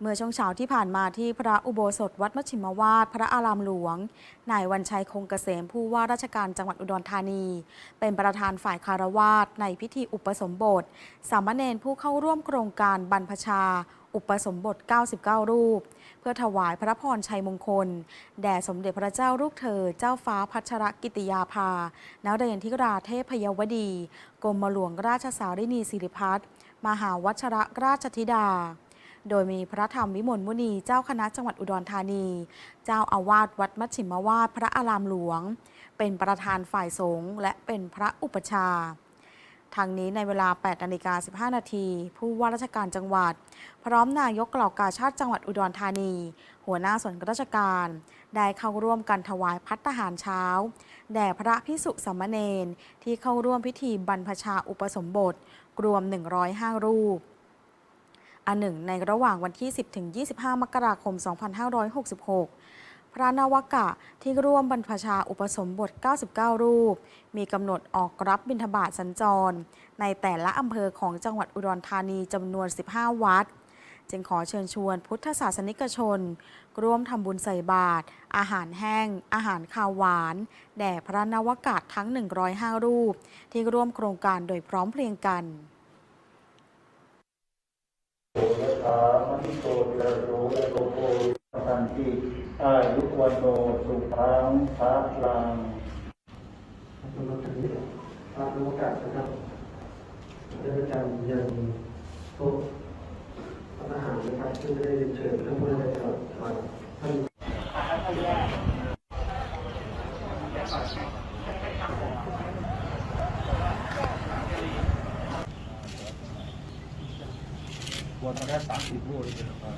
เมื่อช่วงเช้าที่ผ่านมาที่พระอุโบสถวัดมชชิมวาด พระอารามหลวง นายวันชัยคงเกษมผู้ว่าราชการจังหวัดอุดรธานี เป็นประธานฝ่ายคารวาสในพิธีอุปสมบท สามเณรผู้เข้าร่วมโครงการบรรพชา อุปสมบท 99 รูป เพื่อถวายพระพรชัยมงคล แด่สมเด็จพระเจ้าลูกเธอ เจ้าฟ้าพัชรกิติยาภานเรศทิราเทพยวดี กรมหลวงราชสารินีสิริพัฒน์มหาวัชระราชธิดา โดยมีพระธรรมวิมลมุนีเจ้าคณะจังหวัดอุดรธานี เจ้าอาวาสวัดมัชชิมวาดพระอารามหลวง เป็นประธานฝ่ายสงฆ์และเป็นพระอุปชาทางนี้ในเวลา 8นาฬิกา15 นาที ผู้ว่าราชการจังหวัด พร้อมนายกเหล่ากาชาติจังหวัดอุดรธานี หัวหน้าส่วนราชการ ได้เข้าร่วมกันถวายพัตตาหารเช้า แด่พระพิสุสามเณรที่เข้าร่วมพิธีบรรพชาอุปสมบท รวม 105 รูป อันหนึ่งในระหว่างวันที่ 10 ถึง 25 มกราคม 2566 พระนวกะที่ร่วมบรรพชาอุปสมบท 99 รูป มีกำหนดออกรับบิณฑบาตสัญจร ในแต่ละอำเภอของจังหวัดอุดรธานีจำนวน 15 วัด จึงขอเชิญชวนพุทธศาสนิกชน ร่วมทำบุญใส่บาตรอาหารแห้ง อาหารคาวหวาน แด่พระนวกะทั้ง 105 รูป ที่ร่วมโครงการโดยพร้อมเพรียงกัน โอยถ ภิโตติรโสยโกโกสันติอายุวันโนสุขังภาลังสำหรับทางนี้ตามโอกาสนะครับได้ประจำยังโต๊ะอาหารนะครับซึ่งได้เชิญท่านผู้ได้รับมาท่านวัน ละสามสิบรูปเลยนะครับ